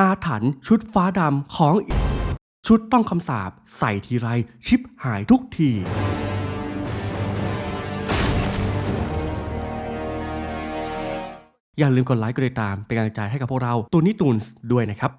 อาถรรพ์ชุดฟ้าดำของชุดต้องคำสาบใส่ทีไรชิปหายทุกทีอย่าลืมกดไลค์กดติดตามเป็นกำลังใจให้กับพวกเราตูนี่ตูนส์ด้วยนะครับ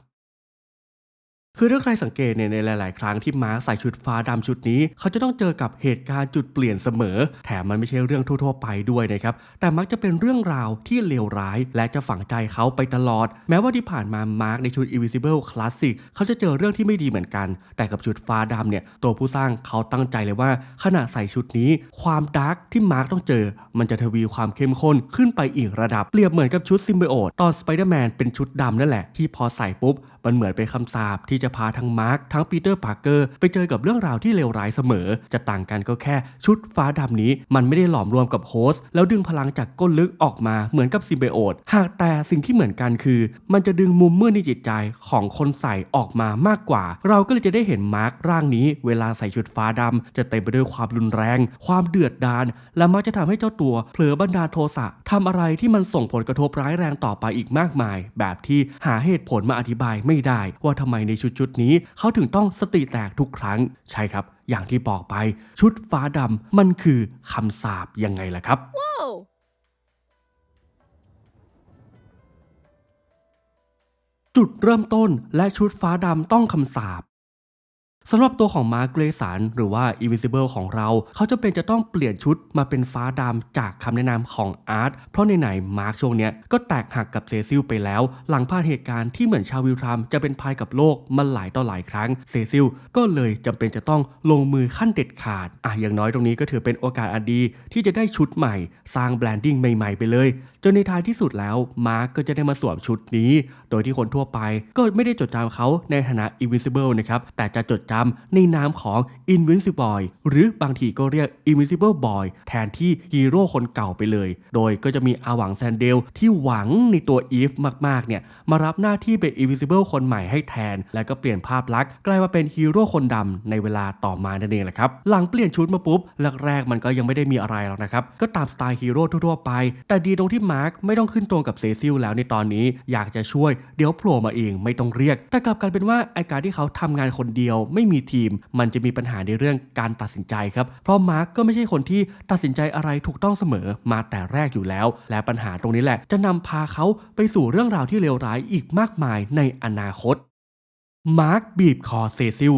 คือถ้าใครสังเกตเนี่ยในหลาย ๆ ครั้งที่มาร์คใส่ชุดฟ้าดำชุดนี้ เขาจะต้องเจอกับเหตุการณ์จุดเปลี่ยนเสมอ แถมมันไม่ใช่เรื่องทั่ว ๆ ไปด้วยนะครับ แต่มักจะเป็นเรื่องราวที่เลวร้าย และจะฝังใจเขาไปตลอด แม้ว่าที่ผ่านมามาร์คในชุด Invisible Classic เขาจะเจอเรื่องที่ไม่ดีเหมือนกัน แต่กับชุดฟ้าดำเนี่ยตัวผู้สร้างเขาตั้งใจเลยว่าขณะใส่ชุดนี้ ความดาร์กที่มาร์คต้องเจอ มันจะทวีความเข้มข้นขึ้นไปอีกระดับเปรียบเหมือนกับชุดซิมไบโอตตอนสไปเดอร์แมนเป็นชุดดำนั่นแหละที่พอใส่ปุ๊บมันเหมือนเป็นคำสาปที่จะพาทั้งมาร์คทั้งปีเตอร์พาร์เกอร์ไปเจอกับเรื่องราวที่เลวร้ายเสมอ จะต่างกันก็แค่ชุดฟ้าดำนี้ มันไม่ได้หลอมรวมกับโฮสต์แล้วดึงพลังจากก้นลึกออกมาเหมือนกับซิมไบโอตหากแต่สิ่งที่เหมือนกันคือ มันจะดึงมุมมืดในจิตใจของคนใส่ออกมามากกว่า เราก็เลยจะได้เห็นมาร์คร่างนี้ เวลาใส่ชุดฟ้าดำจะเต็มไปด้วยความรุนแรง ความเดือดดาลและมักจะทำให้เจ้าตัวเผลอบันดาลโทสะทำอะไรที่มันส่งผลกระทบร้ายแรงต่อไปอีกมากมาย แบบที่หาเหตุผลมาอธิบายไม่ได้ ว่าทำไมในชุดชุดนี้เขาถึงต้องสติแตกทุกครั้ง ใช่ครับ อย่างที่บอกไป ชุดฟ้าดำมันคือคำสาปยังไงล่ะครับ Whoa! จุดเริ่มต้นและชุดฟ้าดำต้องคำสาป สำหรับตัวของมาร์กเกรสันหรือว่า Invisible ของเรา เขาจะเป็นจะต้องเปลี่ยนชุดมาเป็นฟ้าดำจากคำแนะนำของอาร์ตเพราะในไหนมาร์กช่วงเนี้ยก็แตกหักกับเซซิลไปแล้ว หลังผ่านเหตุการณ์ที่เหมือนชาววิลทรัมจะเป็นภัยกับโลกมาหลายต่อหลายครั้งเซซิลก็เลยจำเป็นจะต้องลงมือขั้นเด็ดขาดอะอย่างน้อยตรงนี้ก็ถือเป็นโอกาสอันดี ที่จะได้ชุดใหม่ สร้างแบรนดิ้งใหม่ๆ ไปเลย จนในท้ายที่สุดแล้วมาร์กก็จะได้มาสวมชุดนี้ โดยที่คนทั่วไป ก็ไม่ได้จดจำเขาในฐานะ Invincible นะครับแต่จะจดจำในนามของ Invincible Boy หรือบางทีก็เรียก Invincible Boy แทนที่ฮีโร่คนเก่าไปเลย โดยก็จะมีอาหวังแซนเดลที่หวังในตัวอีฟมากๆเนี่ยมารับหน้าที่เป็น Invincible คนใหม่ให้แทน แล้วก็เปลี่ยนภาพลักษณ์กลายมาเป็นฮีโร่คนดำในเวลาต่อมานั่นเองแหละครับ หลังเปลี่ยนชุดมาปุ๊บแรกๆมันก็ยังไม่ได้มีอะไรหรอกนะครับ ก็ตามสไตล์ฮีโร่ทั่วๆไป แต่ดีตรงที่มาร์คไม่ต้องขึ้นตรงกับเซซิลแล้วในตอนนี้อยากจะช่วยเดี๋ยวโผล่มาเองไม่ต้องเรียก แต่กลับกลายเป็นว่าไอการที่เขาทำงานคนเดียวไม่มีทีม มันจะมีปัญหาในเรื่องการตัดสินใจครับ เพราะมาร์คก็ไม่ใช่คนที่ตัดสินใจอะไรถูกต้องเสมอมาแต่แรกอยู่แล้ว และปัญหาตรงนี้แหละ จะนำพาเขาไปสู่เรื่องราวที่เลวร้ายอีกมากมายในอนาคต มาร์คบีบคอเซซิล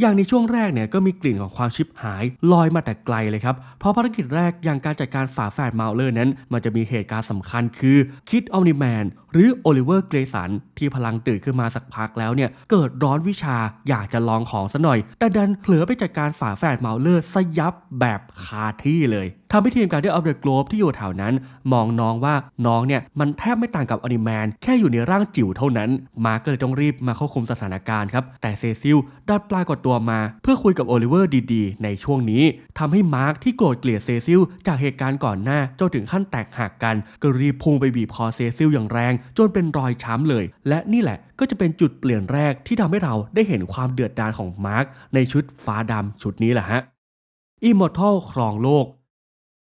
อย่างในช่วงแรกเนี่ยก็มีกลิ่นของความชิบหายลอยมาแต่ไกลเลยครับ เพราะภารกิจแรกอย่างการจัดการฝาแฝดมาเลอร์นั้น มันจะมีเหตุการณ์สำคัญคือคิดออมนิแมนหรือโอลิเวอร์เกรสันที่พลังตื่นขึ้นมาสักพักแล้วเนี่ยเกิดร้อนวิชาอยากจะลองของซะหน่อย แต่ดันเผลอไปจัดการฝาแฝดเมาเลอร์ซะยับแบบคาที่เลยทำให้ทีมการเดียออฟเดอะโกลบที่อยู่แถวนั้น มองน้องว่าน้องเนี่ยมันแทบไม่ต่างกับอนิแมน แค่อยู่ในร่างจิ๋วเท่านั้น มาร์ก็เลยต้องรีบมาควบคุมสถานการณ์ครับ แต่เซซิลดัดปลายกดตัวมาเพื่อคุยกับโอลิเวอร์ดีๆ ในช่วงนี้ทำให้มาร์คที่โกรธเกลียดเซซิลจากเหตุการณ์ก่อนหน้าจนถึงขั้นแตกหักกัน ก็รีบพุ่งไปบีบคอเซซิลอย่างแรงจนเป็นรอยช้ำเลย และนี่แหละก็จะเป็นจุดเปลี่ยนแรกที่ทำให้เราได้เห็นความเดือดดาลของมาร์คในชุดฟ้าดำชุดนี้แหละฮะอิมมอร์ทัลครองโลก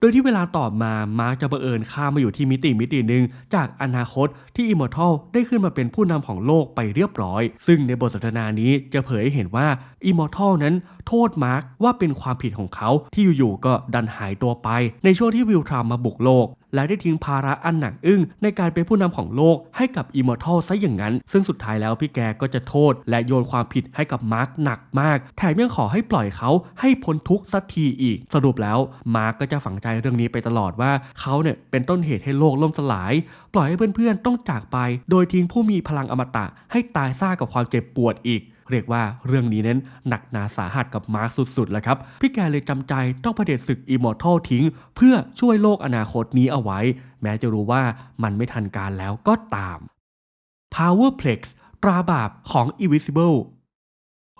โดยที่เวลาต่อมามาร์คจะบังเอิญข้ามมาอยู่ที่มิติมิติหนึ่งจากอนาคตที่อิมมอร์ทัลได้ขึ้นมาเป็นผู้นำของโลกไปเรียบร้อย ซึ่งในบทสนทนานี้จะเผยให้เห็นว่าอิมมอร์ทัลนั้นโทษมาร์คว่าเป็นความผิดของเขาที่อยู่ๆก็ดันหายตัวไป ในช่วงที่วิลทรัมมาบุกโลก และได้ทิ้งภาระอันหนักอึ้งในการเป็นผู้นำของโลกให้กับอิมมอร์ทัลซะอย่างนั้น ซึ่งสุดท้ายแล้วพี่แกก็จะโทษ และโยนความผิดให้กับมาร์คหนักมาก แถมยังขอให้ปล่อยเขาให้พ้นทุกข์สักทีอีก สรุปแล้วมาร์คก็จะฝังใจเรื่องนี้ไปตลอดว่าเขาเนี่ยเป็นต้นเหตุให้โลกล่มสลาย ปล่อยให้เพื่อนๆต้องจากไป โดยทิ้งผู้มีพลังอมตะให้ตายซ่ากับความเจ็บปวดอีก เรียกว่าเรื่องนี้เน้นหนักหนาสาหัสกับมาร์คสุดๆแล้วครับ พี่แกเลยจำใจต้องเผด็จศึกอิมมอร์ทัลทิ้ง เพื่อช่วยโลกอนาคตนี้เอาไว้ แม้จะรู้ว่ามันไม่ทันการแล้วก็ตาม Powerplex ตราบาปของ Invisible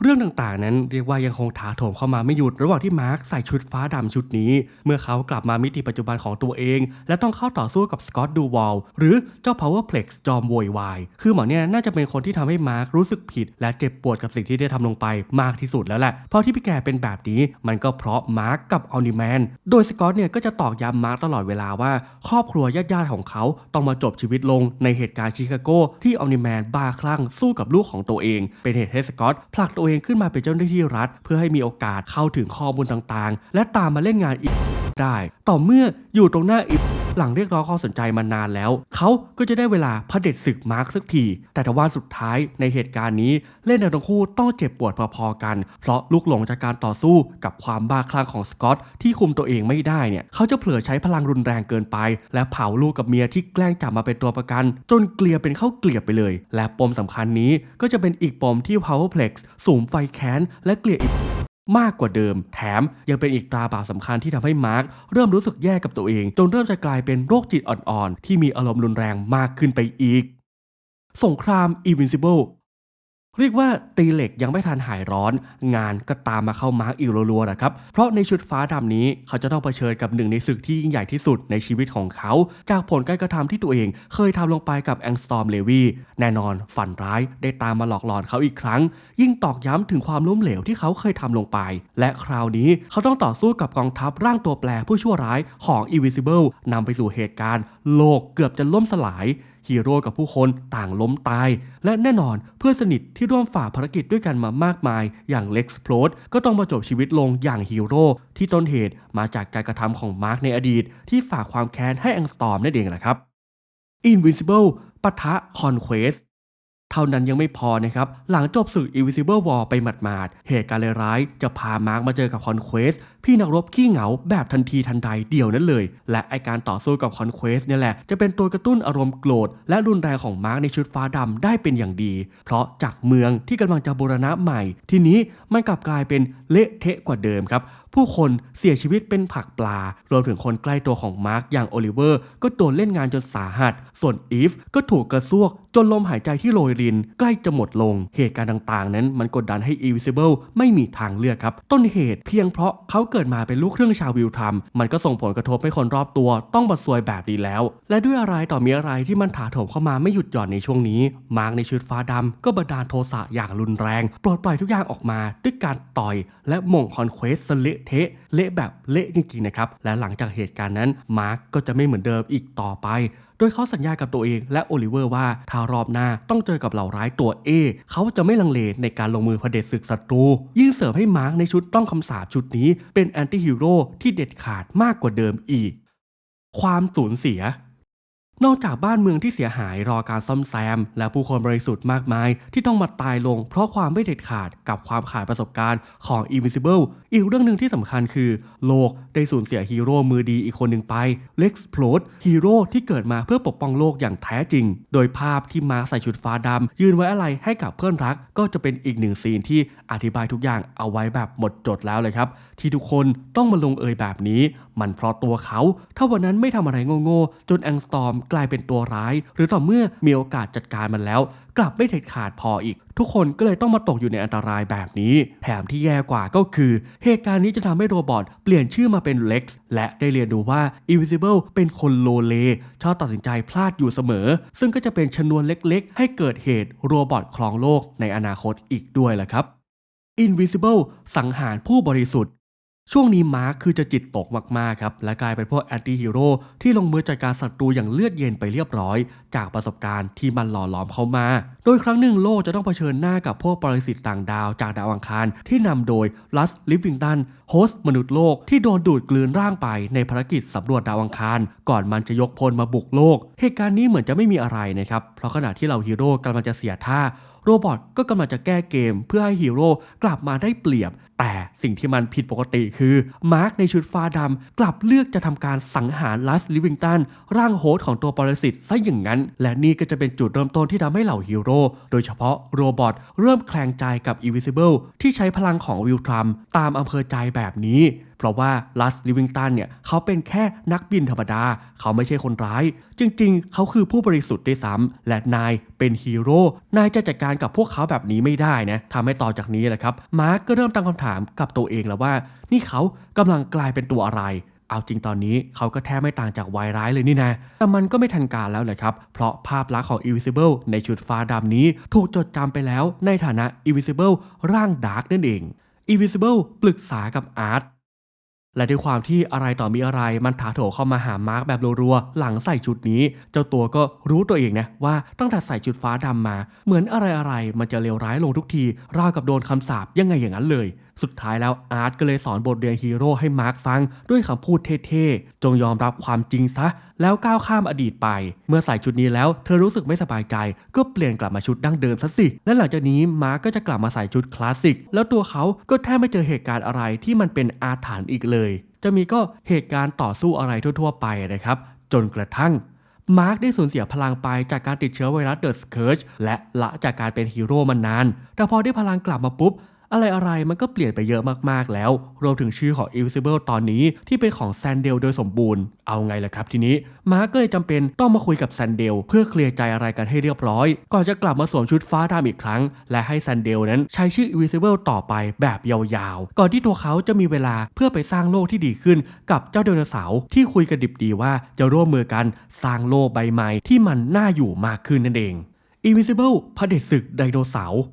เรื่องต่างๆ นั้นเรียกว่ายังคงถาโถมเข้ามาไม่หยุดระหว่างที่มาร์คใส่ชุดฟ้าดำชุดนี้ เมื่อเขากลับมามิติปัจจุบันของตัวเอง และต้องเข้าต่อสู้กับสกอตดูวอลหรือเจ้า Powerplex จอมโวยวาย คือหมอเนี่ยน่าจะเป็นคนที่ทำให้มาร์ครู้สึกผิด และเจ็บปวดกับสิ่งที่ได้ทำลงไปมากที่สุดแล้วแหละเพราะที่พี่แกเป็นแบบนี้มันก็เพราะมาร์คกับออนิแมนโดยสกอตเนี่ยก็จะตอกย้ำมาร์คตลอดเวลาว่า ครอบครัวญาติๆของเขาต้องมาจบชีวิตลงในเหตุการณ์ชิคาโกที่ออนิแมนบ้าคลั่งสู้กับลูกของตัวเอง เป็นเหตุให้สกอตผลักตัวเองขึ้นมาเป็นเจ้าหน้าที่รัฐ เพื่อให้มีโอกาสเข้าถึงข้อมูลต่างๆ และตามมาเล่นงานอีกได้ ต่อเมื่ออยู่ตรงหน้าอีก หลังเรียกร้องความสนใจมานานแล้ว เขาก็จะได้เวลาพเด็จศึกมาร์คสักที แต่ทว่าสุดท้ายในเหตุการณ์นี้เล่นทั้งคู่ต้องเจ็บปวดพอๆกัน เพราะลูกหลงจากการต่อสู้กับความบ้าคลั่งของสกอตที่คุมตัวเองไม่ได้เนี่ยเขาจะเผลอใช้พลังรุนแรงเกินไป และเผาลูกกับเมียที่แกล้งจับมาเป็นตัวประกัน จนเกลียเป็นข้าวเกลียบไปเลย และปมสำคัญนี้ก็จะเป็นอีกปมที่ Powerplex สูมไฟแค้นและเกลียอีก มากกว่าเดิม แถมยังเป็นอีกตราบาปสำคัญที่ทำให้มาร์กเริ่มรู้สึกแย่กับตัวเอง จนเริ่มจะกลายเป็นโรคจิตอ่อนๆ ที่มีอารมณ์รุนแรงมากขึ้นไปอีก สงคราม Invincible เรียกว่าตีเหล็กยังไม่ทันหายร้อน งานก็ตามมาเข้ามาร์กอีกรัวๆนะครับ เพราะในชุดฟ้าดำนี้เขาจะต้องเผชิญกับหนึ่งในศึกที่ยิ่งใหญ่ที่สุดในชีวิตของเขา จากผลการกระทำที่ตัวเองเคยทำลงไปกับแองสตอมเลวีแน่นอนฝันร้ายได้ตามมาหลอกหลอนเขาอีกครั้ง ยิ่งตอกย้ำถึงความล้มเหลวที่เขาเคยทำลงไป และคราวนี้เขาต้องต่อสู้กับกองทัพร่างตัวแปรผู้ชั่วร้ายของ Invisible นำไปสู่เหตุการณ์ โลกเกือบจะล่มสลาย ฮีโร่กับผู้คนต่างล้มตาย และแน่นอนเพื่อนสนิทที่ร่วมฝ่าภารกิจด้วยกันมามากมาย อย่างเล็กซ์โพลดก็ต้องมาจบชีวิตลงอย่างฮีโร่ที่ต้นเหตุมาจากการกระทำของมาร์กในอดีต ที่ฝากความแค้นให้แองสตอมนั่นเองแหละครับ Invincible ปะทะ Conquest เท่านั้นยังไม่พอนะครับ หลังจบศึก Invisible War ไปหมาดๆ เหตุการณ์ร้ายๆจะพามาร์กมาเจอกับ Conquest พี่นักรบขี้เหงาแบบทันทีทันใดเดียวนั้นเลย และไอการต่อสู้กับ Conquest เนี่ยแหละ จะเป็นตัวกระตุ้นอารมณ์โกรธ และรุนแรงของมาร์กในชุดฟ้าดำได้เป็นอย่างดี เพราะจากเมืองที่กำลังจะบูรณะใหม่ ทีนี้มันกลับกลายเป็นเละเทะกว่าเดิมครับผู้คนเสียชีวิตเป็นผักปลา รวมถึงคนใกล้ตัวของมาร์กอย่างโอลิเวอร์ ก็โดนเล่นงานจนสาหัส ส่วนอีฟก็ถูกกระซวก จนลมหายใจที่โรยริน ใกล้จะหมดลง เหตุการณ์ต่างๆ นั้นมันกดดันให้ Invisible ไม่มีทางเลือกครับ ต้นเหตุเพียงเพราะเขาเกิดมาเป็นลูกครึ่งชาววิลทรัมมันก็ส่งผลกระทบให้คนรอบตัวต้องมาซวยแบบนี้แล้ว และด้วยอะไรต่อมีอะไรที่มันถาโถมเข้ามาไม่หยุดหย่อนในช่วงนี้ มาร์กในชุดฟ้าดำก็บันดาลโทสะอย่างรุนแรงปลดปล่อยทุกอย่างออกมาด้วยการต่อย และหม่งคอนเควสเละเทะเละแบบเละจริงๆนะครับและหลังจากเหตุการณ์นั้นมาร์กก็จะไม่เหมือนเดิมอีกต่อไป โดยเขาสัญญากับตัวเองและโอลิเวอร์ว่าถ้ารอบหน้าต้องเจอกับเหล่าร้ายตัวเอเขาจะไม่ลังเลในการลงมือเผด็จศึกศัตรู ยิ่งเสริมให้มาร์กในชุดต้องคำสาปชุดนี้ เป็นแอนตี้ฮีโร่ที่เด็ดขาดมากกว่าเดิมอีก ความสูญเสีย นอกจากบ้านเมืองที่เสียหายรอการซ่อมแซม และผู้คนบริสุทธิ์มากมาย ที่ต้องมาตายลง เพราะความไม่เด็ดขาดกับความขาดประสบการณ์ของ Invisible อีกเรื่องหนึ่งที่สำคัญคือ โลกได้สูญเสียฮีโร่มือดีอีกคนหนึ่งไป Lex p l o d ฮีโร่ที่เกิดมาเพื่อปกป้องโลกอย่างแท้จริง โดยภาพที่มาร์คใส่ชุดฟ้าดำยืนไว้อะไรให้กับเพื่อนรัก ก็จะเป็นอีกหนึ่งซีนที่อธิบายทุกอย่างเอาไว้แบบหมดจดแล้วเลยครับ ที่ทุกคนต้องมาลงเอยแบบนี้ มันเพราะตัวเขา ถ้าวันนั้นไม่ทำอะไรโง่ๆจนแองสตอมกลายเป็นตัวร้าย หรือต่อเมื่อมีโอกาสจัดการมันแล้ว กลับไม่เด็ดขาดพออีก ทุกคนก็เลยต้องมาตกอยู่ในอันตรายแบบนี้ แถมที่แย่กว่าก็คือ เหตุการณ์นี้จะทำให้โรบอทเปลี่ยนชื่อมาเป็น Lex และได้เรียนรู้ว่า Invisible เป็นคนโลเลชอบตัดสินใจพลาดอยู่เสมอ ซึ่งก็จะเป็นชนวนเล็กๆ ให้เกิดเหตุโรบอทครองโลกในอนาคตอีกด้วยแหละครับ Invisible สังหารผู้บริสุทธิ์ ช่วงนี้มาร์คคือจะจิตตกมากๆครับ และกลายเป็นพวกแอนตี้ฮีโร่ที่ลงมือจัดการศัตรูอย่างเลือดเย็นไปเรียบร้อย จากประสบการณ์ที่มันหล่อหลอมเขามา โดยครั้งหนึ่งโลกจะต้องเผชิญหน้ากับพวกปรสิตต่างดาวจากดาวอังคาร ที่นำโดยลัสลิฟวิงตันโฮสต์มนุษย์โลกที่โดนดูดกลืนร่างไปในภารกิจสำรวจดาวอังคาร ก่อนมันจะยกพลมาบุกโลก เหตุการณ์นี้เหมือนจะไม่มีอะไรนะครับเพราะขณะที่เหล่าฮีโร่กำลังจะเสียท่าโรบอทก็กำลังจะแก้เกมเพื่อให้ฮีโร่กลับมาได้เปรียบ แต่สิ่งที่มันผิดปกติคือ มาร์คในชุดฟ้าดำกลับเลือกจะทำการสังหารลัสลิวิงตันร่างโฮสต์ของตัวปรสิตซะอย่างนั้น และนี่ก็จะเป็นจุดเริ่มต้นที่ทำให้เหล่าฮีโร่โดยเฉพาะโรบอทเริ่มแคลงใจกับ Invisible ที่ใช้พลังของวิลทรัมตามอำเภอใจแบบนี้เพราะว่าลัสลิวิงตันเนี่ยเขาเป็นแค่นักบินธรรมดา เขาไม่ใช่คนร้าย จริงๆ เขาคือผู้บริสุทธิ์ด้วยซ้ำและนายเป็นฮีโร่นายจะจัดการกับพวกเขาแบบนี้ไม่ได้นะทำให้ต่อจากนี้แหละครับมาร์กก็เริ่มตั้งคำถามามกับตัวเองแล้วว่า นี่เขากำลังกลายเป็นตัวอะไร เอาจริงตอนนี้เขาก็แทบไม่ต่างจากวายร้ายเลยนี่นะ แต่มันก็ไม่ทันการแล้วเลยครับ เพราะภาพลักษณ์ของ Invisible ในชุดฟ้าดำนี้ ถูกจดจำไปแล้วในฐานะ Invisible ร่างดาร์กนั่นเอง Invisible ปรึกษากับอาร์ตและด้วยความที่อะไรต่อมีอะไรมันถาโถเข้ามาหามาร์กแบบรัวๆหลังใส่ชุดนี้ เจ้าตัวก็รู้ตัวเองนะว่าตั้งแต่ใส่ชุดฟ้าดำมา เหมือนอะไรๆมันจะเลวร้ายลงทุกทีราวกับโดนคำสาปยังไงอย่างนั้นเลย สุดท้ายแล้วอาร์ตก็เลยสอนบทเรียนฮีโร่ให้มาร์กฟังด้วยคำพูดเท่ๆ จงยอมรับความจริงซะ แล้วก้าวข้ามอดีตไป เมื่อใส่ชุดนี้แล้วเธอรู้สึกไม่สบายใจ ก็เปลี่ยนกลับมาชุดดั้งเดิมซะสิ และหลังจากนี้มาร์กก็จะกลับมาใส่ชุดคลาสสิก แล้วตัวเขาก็แทบไม่เจอเหตุการณ์อะไรที่มันเป็นอาถรรพ์อีกเลย จะมีก็เหตุการณ์ต่อสู้อะไรทั่ว ๆ ไปนะครับ จนกระทั่งมาร์กได้สูญเสียพลังไปจากการติดเชื้อไวรัสเดอะสเคิร์ชและละจากการเป็นฮีโร่มานาน แต่พอได้พลังกลับมาปุ๊บ อะไรอะไรๆ มันก็เปลี่ยนไปเยอะมากๆแล้ว รวมถึงชื่อของ Invisible ตอนนี้ที่เป็นของแซนเดลโดยสมบูรณ์ เอาไงล่ะครับทีนี้ มาร์กก็เลยจำเป็นต้องมาคุยกับแซนเดลเพื่อเคลียร์ใจอะไรกันให้เรียบร้อย ก่อนจะกลับมาสวมชุดฟ้าดำอีกครั้ง และให้แซนเดลนั้นใช้ชื่อ Invisible ต่อไปแบบยาวๆ ก่อนที่ตัวเขาจะมีเวลาเพื่อไปสร้างโลกที่ดีขึ้น กับเจ้าไดโนเสาร์ที่คุยกันดิบดีว่าจะร่วมมือกันสร้างโลกใบใหม่ที่มันน่าอยู่มากขึ้นนั่นเอง Invisible เผด็จศึกไดโนเสาร์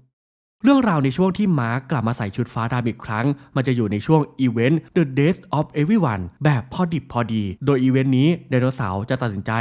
เรื่องราวในช่วงที่มาร์กกลับมาใส่ชุดฟ้าดำอีกครั้ง มันจะอยู่ในช่วงอีเวนต์ The Death of Everyone แบบพอดิบพอดี โดยอีเวนต์นี้ไดโนเสาร์จะตัดสินใจ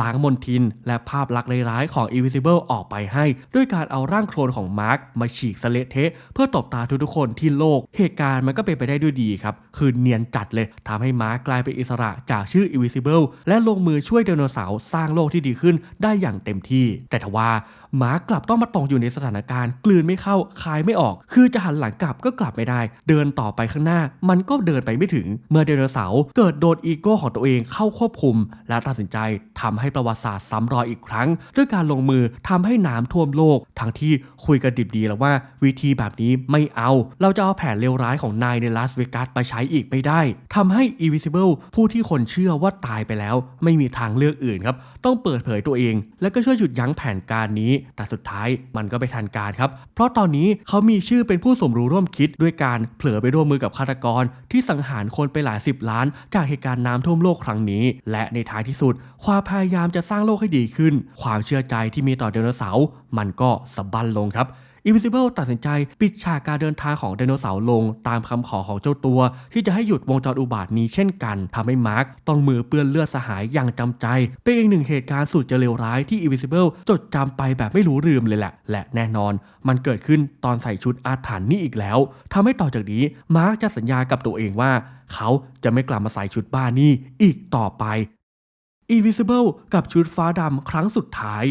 ล้างมนทิน และภาพลักษณ์ร้ายๆของ Invisible ออกไปให้ ด้วยการเอาร่างโคลนของมาร์กมาฉีกสเละเทะ เพื่อตบตาทุกๆคนที่โลก เหตุการณ์มันก็เป็นไปได้ด้วยดีครับ คือเนียนจัดเลยทำให้มาร์กกลายเป็นอิสระจากชื่อ Invisible และลงมือช่วยไดโนเสาร์สร้างโลกที่ดีขึ้นได้อย่างเต็มที่ แต่ทว่า หมากลับต้องมาตกอยู่ในสถานการณ์ กลืนไม่เข้าคายไม่ออก คือจะหันหลังกลับก็กลับไม่ได้ เดินต่อไปข้างหน้า มันก็เดินไปไม่ถึง เมื่อไดโนเสาร์เกิดโดนอีโก้ของตัวเองเข้าควบคุม และตัดสินใจทำให้ประวัติศาสตร์ซ้ำรอยอีกครั้ง ด้วยการลงมือทำให้น้ำท่วมโลก ทั้งที่คุยกันดิบดีแล้วว่า วิธีแบบนี้ไม่เอา เราจะเอาแผนเลวร้ายของนายในลาสเวกัสมาใช้อีกไม่ได้ทำให้ Invisible ผู้ที่คนเชื่อว่าตายไปแล้ว ไม่มีทางเลือกอื่นครับ ต้องเปิดเผยตัวเอง และก็ช่วยหยุดยั้งแผนการนี้แต่สุดท้ายมันก็ไปทันการครับ เพราะตอนนี้เขามีชื่อเป็นผู้สมรู้ร่วมคิดด้วยการเผลอไปร่วมมือกับฆาตกร ที่สังหารคนไปหลายสิบล้าน จากเหตุการณ์น้ำท่วมโลกครั้งนี้ และในท้ายที่สุด ความพยายามจะสร้างโลกให้ดีขึ้น ความเชื่อใจที่มีต่อไดโนเสาร์มันก็สะบั้นลงครับ Invisible ตัดสินใจปิดฉากการเดินทางของไดโนเสาร์ลงตามคำขอของเจ้าตัว ที่จะให้หยุดวงจรอุบาทนี้เช่นกันทำให้มาร์กต้องมือเปื้อนเลือดสหายอย่างจำใจ เป็นอีกหนึ่งเหตุการณ์สุดจะเลวร้ายที่ Invisible จดจำไปแบบไม่รู้ลืมเลยแหละ และแน่นอน มันเกิดขึ้นตอนใส่ชุดอาถรรพ์นี่อีกแล้วทำให้ต่อจากนี้มาร์กจะสัญญากับตัวเองว่า เขาจะไม่กลับมาใส่ชุดบ้านี่อีกต่อไป Invisible กับชุดฟ้าดำครั้งสุดท้าย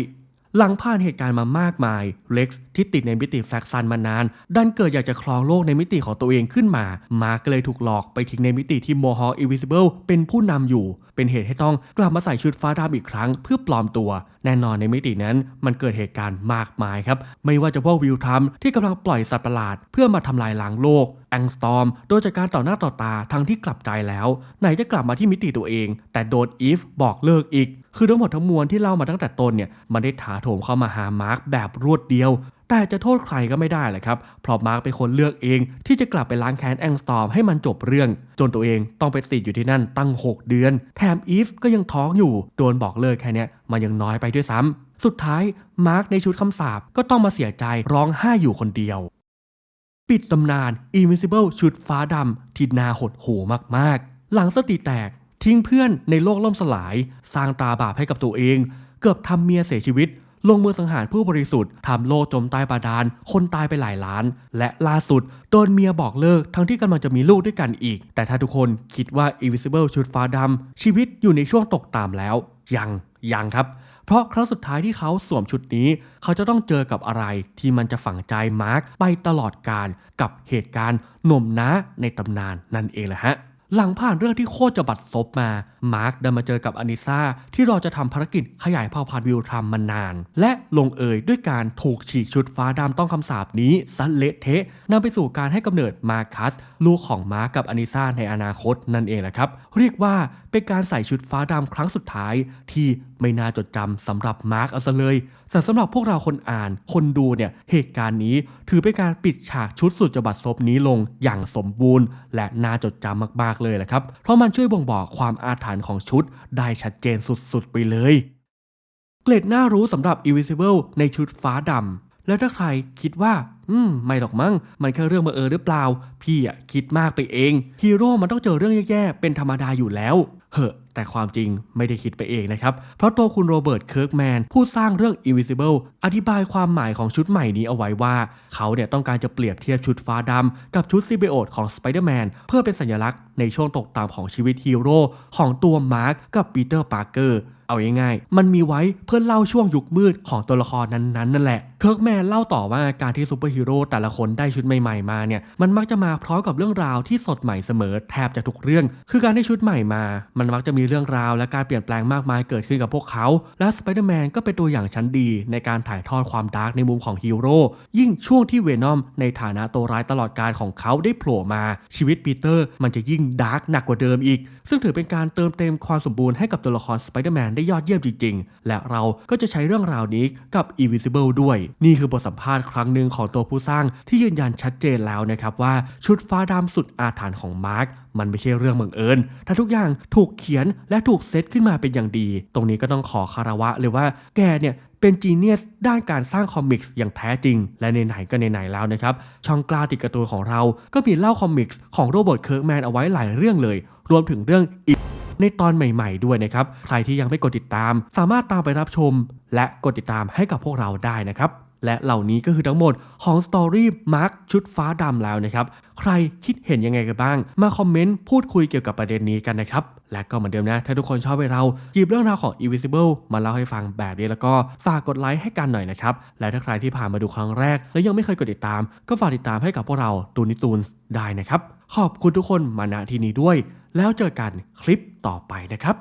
หลังผ่านเหตุการณ์มามากมาย เล็กซ์ที่ติดในมิติแฟกซันมานาน ดันเกิดอยากจะครองโลกในมิติของตัวเองขึ้นมา มาร์กก็เลยถูกหลอกไปทิ้งในมิติที่โมฮอ i อิวิซิเบิลเป็นผู้นำอยู่ เป็นเหตุให้ต้องกลับมาใส่ชุดฟ้าดำอีกครั้งเพื่อปลอมตัว แน่นอนในมิตินั้นมันเกิดเหตุการณ์มากมายครับ ไม่ว่าจะพวกวิวทัมที่กำลังปล่อยสัตว์ประหลาด เพื่อมาทำลายล้างโลก แองสตอมโดยจากการต่อหน้าต่อตาทั้งที่กลับใจแล้ว ไหนจะกลับมาที่มิติตัวเอง แต่โดนอีฟบอกเลิกอีก คือทั้งหมดทั้งมวลที่เล่ามาตั้งแต่ต้นเนี่ยมันได้ถาโถมเข้ามาหามาร์กแบบรวดเดียว แต่จะโทษใครก็ไม่ได้แหละครับ เพราะมาร์กเป็นคนเลือกเอง ที่จะกลับไปล้างแค้นแองสตอมให้มันจบเรื่อง จนตัวเองต้องไปติดอยู่ที่นั่นตั้ง 6 เดือน แถมอีฟก็ยังท้องอยู่โดนบอกเลิกแค่นี้มันยังน้อยไปด้วยซ้ำสุดท้ายมาร์กในชุดคำสาปก็ต้องมาเสียใจร้องไห้อยู่คนเดียว ปิดตำนาน Invincible ชุดฟ้าดำที่นาหดหูมากๆ หลังสติแตกทิ้งเพื่อนในโลกล่มสลาย สร้างตาบาปให้กับตัวเอง เกือบทำเมียเสียชีวิต ลงมือสังหารผู้บริสุทธิ์ทำโลกจมใต้บาดาล คนตายไปหลายล้าน และล่าสุดโดนเมียบอกเลิกทั้งที่กำลังจะมีลูกด้วยกันอีก แต่ถ้าทุกคนคิดว่า Invisible ชุดฟ้าดำชีวิตอยู่ในช่วงตกต่ำแล้ว ยังยังครับ เพราะครั้งสุดท้ายที่เขาสวมชุดนี้ เขาจะต้องเจอกับอะไรที่มันจะฝังใจมาร์กไปตลอดการกับเหตุการณ์หน่มน้าในตำนานนั่นเองแหละฮะ หลังผ่านเรื่องที่โคตรจะบัดซบมา มาร์คได้มาเจอกับอานิซาที่รอจะทำภารกิจขยายเผ่าพันธุ์วิลทรัมมานาน และลงเอยด้วยการถูกฉีกชุดฟ้าดำต้องคำสาปนี้ซัเละเทะนำไปสู่การให้กำเนิดมาคัส ลูกของมาร์คกับอานิซาในอนาคตนั่นเองแหละครับ เรียกว่าเป็นการใส่ชุดฟ้าดำครั้งสุดท้าย ที่ไม่น่าจดจำสำหรับมาร์คเอาซะเลย แต่สำหรับพวกเราคนอ่าน คนดูเนี่ยเหตุการณ์นี้ถือเป็นการปิดฉากชุดสุดจบัดซบนี้ลงอย่างสมบูรณ์ และน่าจดจำมากๆเลยแหละครับ เพราะมันช่วยบ่งบอกความอาถรรพ์ของชุดได้ชัดเจนสุดๆไปเลย เกล็ดน่ารู้สำหรับ Invisible ในชุดฟ้าดำแล้วถ้าใครคิดว่าอืม ไม่หรอกมั้ง มันแค่เรื่องบังเอิญหรือเปล่า พี่อะคิดมากไปเอง ฮีโร่มันต้องเจอเรื่องแย่ๆ เป็นธรรมดาอยู่แล้ว เหอะ แต่ความจริงไม่ได้คิดไปเองนะครับ เพราะตัวคุณโรเบิร์ตเคิร์กแมนผู้สร้างเรื่อง Invisible อธิบายความหมายของชุดใหม่นี้เอาไว้ว่า เขาเนี่ยต้องการจะเปรียบเทียบชุดฟ้าดำกับชุดซิเบโอตของสไปเดอร์แมนเพื่อเป็นสัญลักษณ์ในช่วงตกต่ำของชีวิตฮีโร่ของตัวมาร์กกับปีเตอร์ปาร์เกอร์ เอาง่ายๆ มันมีไว้เพื่อเล่าช่วงยุคมืดของตัวละครนั้นๆนั่นแหละ เคิร์กแมนเล่าต่อว่าการที่ซูเปอร์ฮีโร่แต่ละคนได้ชุดใหม่ๆมาเนี่ย มันมักจะมาพร้อมกับเรื่องราวที่สดใหม่เสมอแทบจะทุกเรื่อง คือการได้ชุดใหม่มา มันมักจะมีเรื่องราวและการเปลี่ยนแปลงมากมายเกิดขึ้นกับพวกเขา และสไปเดอร์แมนก็เป็นตัวอย่างชั้นดี ในการถ่ายทอดความดาร์กในมุมของฮีโร่ ยิ่งช่วงที่เวนอมในฐานะตัวร้ายตลอดการของเขาได้โผล่มาชีวิตปีเตอร์ มันจะยิ่งดาร์กหนักกว่าเดิมอีก ซึ่งถือเป็นการเติมเต็มความสมบูรณ์ให้กับตัวละครสไปเดอร์แมนได้ยอดเยี่ยมจริง ๆ และเราก็จะใช้เรื่องราวนี้กับ Invisible ด้วย นี่คือบทสัมภาษณ์ครั้งหนึ่งของตัวผู้สร้างที่ยืนยันชัดเจนแล้วนะครับว่าชุดฟ้าดำสุดอาถรรพ์ของมาร์คมันไม่ใช่เรื่องบังเอิญ ถ้าทุกอย่างถูกเขียนและถูกเซตขึ้นมาเป็นอย่างดี ตรงนี้ก็ต้องขอคารวะเลยว่าแกเนี่ยเป็นจีเนียสด้านการสร้างคอมิกส์อย่างแท้จริง และในไหนก็ในไหนแล้วนะครับ ช่องกล้าติดการ์ตูนของเรา ก็มีเล่าคอมิกส์ของโรเบิร์ตเคิร์กแมนเอาไว้หลายเรื่องเลย รวมถึงเรื่องอีก ในตอนใหม่ ๆ ด้วยนะครับ ใครที่ยังไม่กดติดตาม สามารถตามไปรับชม และกดติดตามให้กับพวกเราได้นะครับ และเหล่านี้ก็คือทั้งหมดของสตอรี่มาร์คชุดฟ้าดำแล้วนะครับ ใครคิดเห็นยังไงกันบ้าง มาคอมเมนต์พูดคุยเกี่ยวกับประเด็นนี้กันนะครับ และก็เหมือนเดิมนะ ถ้าทุกคนชอบให้เราหยิบเรื่องราวของ Invisible มาเล่าให้ฟังแบบนี้แล้วก็ฝากกดไลค์ให้กันหน่อยนะครับ และถ้าใครที่ผ่านมาดูครั้งแรก แล้วยังไม่เคยกดติดตาม ก็ฝากติดตามให้กับพวกเราตูนิตูนได้นะครับ ขอบคุณทุกคนมาณที่นี้ด้วย แล้วเจอกันคลิปต่อไปนะครับ